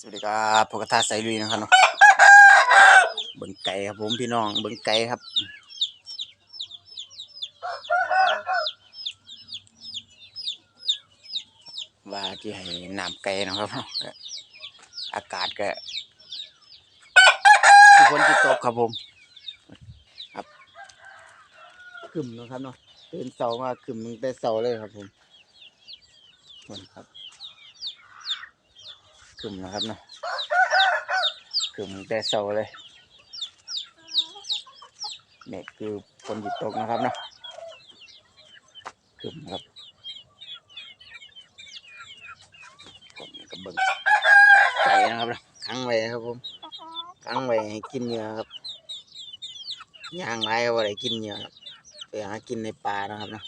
สวัสดีครับพกกระทาใส่ลุยนะครับเนาะเบิ้งไก่ครับผมพี่น้องเบิ้งไก่ครับว่าที่ให้น้ำไก่นะครับเนาะอากาศก็ทุกคนที่ตกครับผม ครับกึ่มเนะครับเนาะตื่นเสามากึ่มตั้งแต่เสาเลยครับผมคนครับ กลุ่มนะครับเนาะกลุ่มแต่เสาเลยเนี่ยคือฝนหยุดตกนะครับเนาะกลุ่มครับผมก็เบิ่งไก่นะครับนะขังไว้ครับผมขังไว้ให้กินเหยื่อครับย่างไรเอาไว้กินเหยื่อไปหากินในป่านะครับเนาะ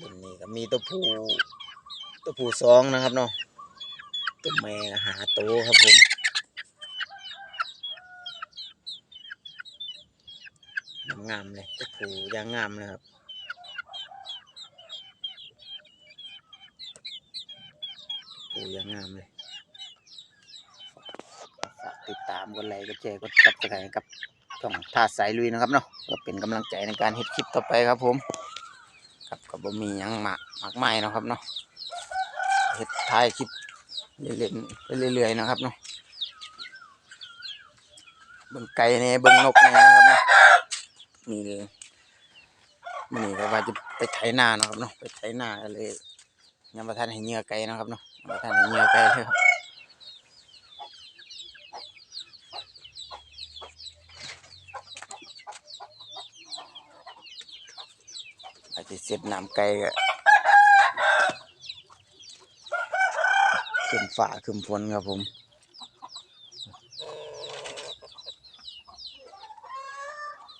บนนี้ก็มีตัวผู้ตัวผู้สองนะครับเนาะตัวแม่หาโตครับผมงามเลยตัวผู้ย่างงามเลยครับผู้ย่างงามเลยฝากติดตามกดไลค์กดแชร์กดจับกระไกับช่องท่าสายลุยนะครับเนาะก็เป็นกำลังใจในการเฮ็ดคลิปต่อไปครับผม ครับก็บ่มียังมากมากมายเนาะครับเนาะเฮ็ดท้ายคลิปเล่นๆไปเรื่อยๆนะครับเนาะเบิ่งไก่แหน่ยเบิ่งนกแหน่ยนะครับเนาะนี่เลยมื้อนี้ก็ว่าจะไปไถนาเนาะครับเนาะไปไถนาก็เลยยังบ่ทันให้เหยื่อไก่เนาะครับเนาะยังบ่ทันให้เหยื่อไก่เลยครับ อาจจะเสร็จน้ำไก่ก็ขึ้นฝ่าขึ้นฝนครับผม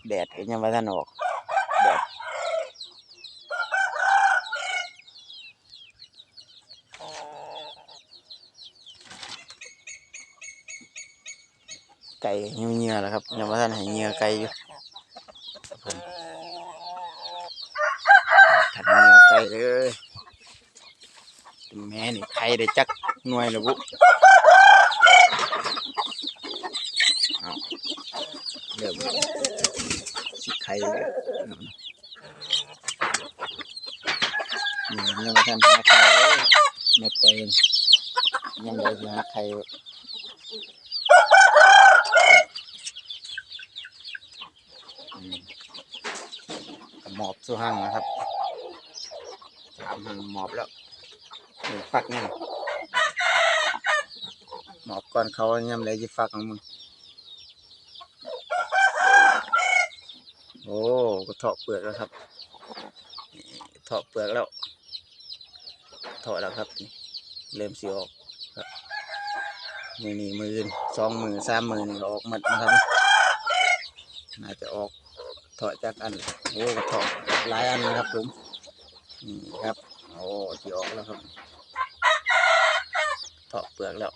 แดดก็ยังไม่ทันออกแดดไก่เหี่ยแล้วครับยังไม่ทันให้เงื่อไก่อยู่ครับผม ทันเลยแม่นี่ไข่ได้จักหน่วยแล้วบุเอาเริ่มสิไข่เลยนี่ยังไม่ทันหาไข่เลยเม็ดไก่ยังเลยหาไข่อืมกรหมอบสู้ห้างนะครับ หมอบแล้วฟักยังหมอบก่อนเขายังเลยจะฟักของมึงโอ้ก็ถาะเปลือกแล้วครับถาะเปลือกแล้วถาะแล้วครับ เริ่มสีออกครับนี่นี่มือนสองมือสามมือนี่ออกหมดนะครับน่าจะออกถาะจากอันโอ้ก็ถาะหลายอันนะครับผมนี่ครับ อ้สีออกแล้วครับเถาะเปลือกแล้ว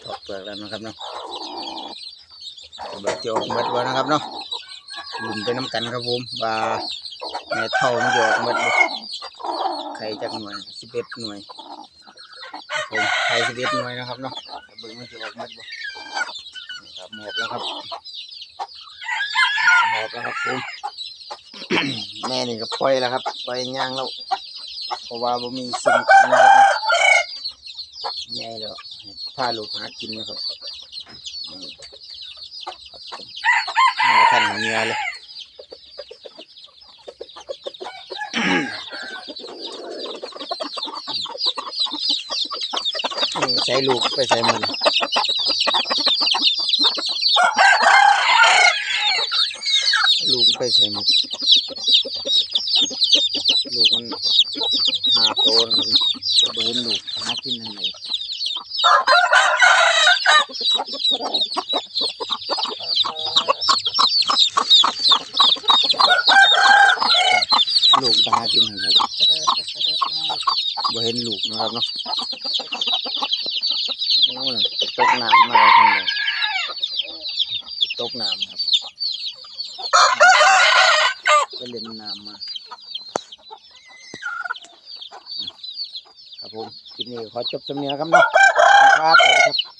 เถาะเปลือกแล้วนะครับเนาะเบิดจะออกเบิดบ่นะครับเนาะลุ้นไปน้ำกันครับผมว่าแม่เท่ามันจะออกเบิดบ่ไข่จักหน่วยสิบเอ็ดหน่วยครับผมไข่สิบเอ็ดหน่วยนะครับเนาะแต่เบิ่งมันจะออกเบิดบ่ครับหมอบแล้วครับหมอบแล้วครับผม แม่นี่ก็ปล่อยแล้วครับปล่อยย่างแล้วเพราะว่าบ่มีสิ่งของนะครับเนาะใหญ่แล้วพาลูกหากินนะครับนี่ครับผมาทันหัวเนื้อเลยนี่ใช้ลูกไปใส่มันลูกไปใส่มัน ลูกมันหาโตนะครับก็บ่เห็นลูกหากินทางไหนลูกไปหากินทางไหนบ่เห็นลูกนะครับเนาะโอ้ตกน้ำมาทางไหนตกน้ำครับ เล่นน้ำมา ครับผม คลิปนี้ขอจบสำเนียงครับเนาะครับ